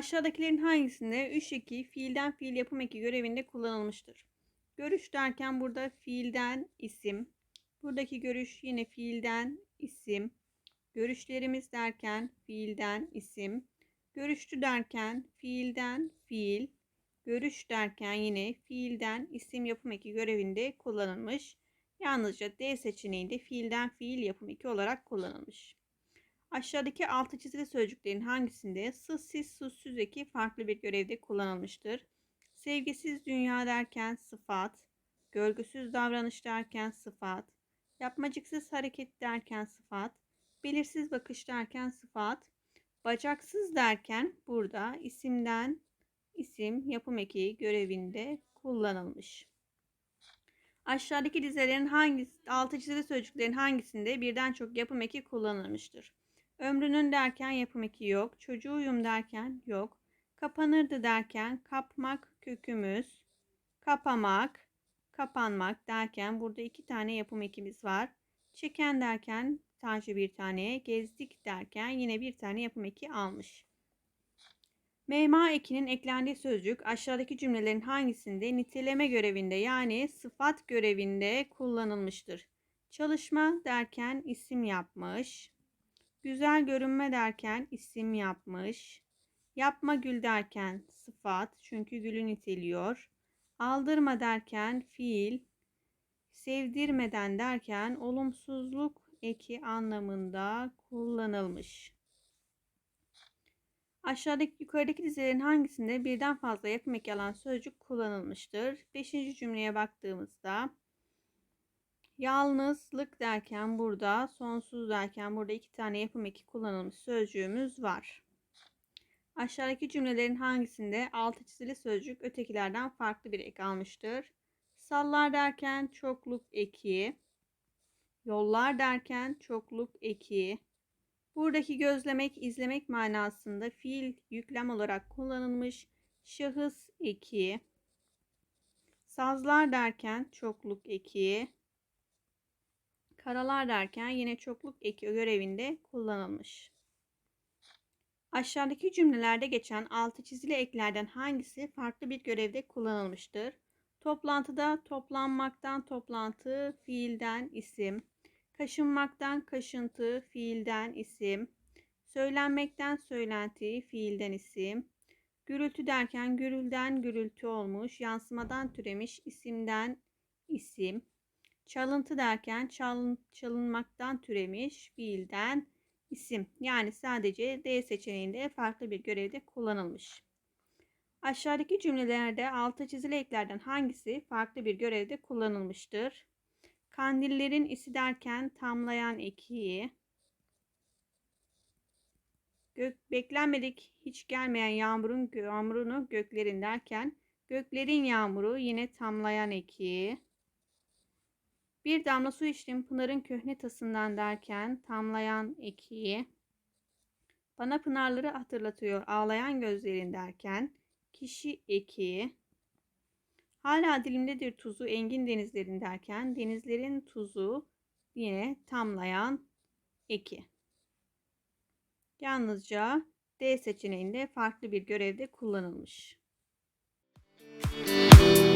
Aşağıdakilerin hangisinde üç eki fiilden fiil yapım eki görevinde kullanılmıştır? Görüş derken burada fiilden isim. Buradaki görüş yine fiilden isim. Görüşlerimiz derken fiilden isim. Görüştü derken fiilden fiil. Görüş derken yine fiilden isim yapım eki görevinde kullanılmış. Yalnızca D seçeneğinde fiilden fiil yapım eki olarak kullanılmış. Aşağıdaki altı çizili sözcüklerin hangisinde sız siz susuz eki farklı bir görevde kullanılmıştır? Sevgisiz dünya derken sıfat, gölgüsüz davranış derken sıfat, yapmacıksız hareket derken sıfat, belirsiz bakış derken sıfat, bacaksız derken burada isimden isim yapım eki görevinde kullanılmış. Aşağıdaki dizelerin hangisi, altı çizili sözcüklerin hangisinde birden çok yapım eki kullanılmıştır? Ömrünün derken yapım eki yok. Çocuğuyum derken yok. Kapanırdı derken kapmak kökümüz. Kapamak, kapanmak derken burada iki tane yapım ekimiz var. Çeken derken sadece bir tane. Gezdik derken yine bir tane yapım eki almış. Mema ekinin eklendiği sözcük aşağıdaki cümlelerin hangisinde niteleme görevinde yani sıfat görevinde kullanılmıştır? Çalışma derken isim yapmış. Güzel görünme derken isim yapmış. Yapma gül derken sıfat çünkü gülü niteliyor. Aldırma derken fiil. Sevdirmeden derken olumsuzluk eki anlamında kullanılmış. Aşağıdaki yukarıdaki dizelerin hangisinde birden fazla yapım eki alan sözcük kullanılmıştır? Beşinci cümleye baktığımızda yalnızlık derken burada sonsuz derken burada iki tane yapım eki kullanılmış sözcüğümüz var. Aşağıdaki cümlelerin hangisinde altı çizili sözcük ötekilerden farklı bir ek almıştır? Sallar derken çokluk eki, yollar derken çokluk eki, Buradaki gözlemek, izlemek manasında fiil yüklem olarak kullanılmış şahıs eki, sazlar derken çokluk eki, karalar derken yine çokluk eki görevinde kullanılmış. Aşağıdaki cümlelerde geçen altı çizili eklerden hangisi farklı bir görevde kullanılmıştır? Toplantıda toplanmaktan toplantı, fiilden isim, Kaşınmaktan kaşıntı fiilden isim. Söylenmekten söylenti fiilden isim. Gürültü derken gürülden gürültü olmuş. Yansımadan türemiş isimden isim. Çalıntı derken çalın, çalınmaktan türemiş fiilden isim. Yani sadece D seçeneğinde farklı bir görevde kullanılmış. Aşağıdaki cümlelerde altı çizili eklerden hangisi farklı bir görevde kullanılmıştır? Kandillerin isi derken tamlayan ekiyi. Gök, beklenmedik hiç gelmeyen yağmurun yağmurunu göklerin derken göklerin yağmuru yine tamlayan ekiyi. Bir damla su içtim Pınar'ın köhne tasından derken tamlayan ekiyi. Bana pınarları hatırlatıyor ağlayan gözlerin derken kişi ekiyi. Hala dilimdedir tuzu engin denizlerin derken denizlerin tuzu yine tamlayan eki. Yalnızca D seçeneğinde farklı bir görevde kullanılmış. Müzik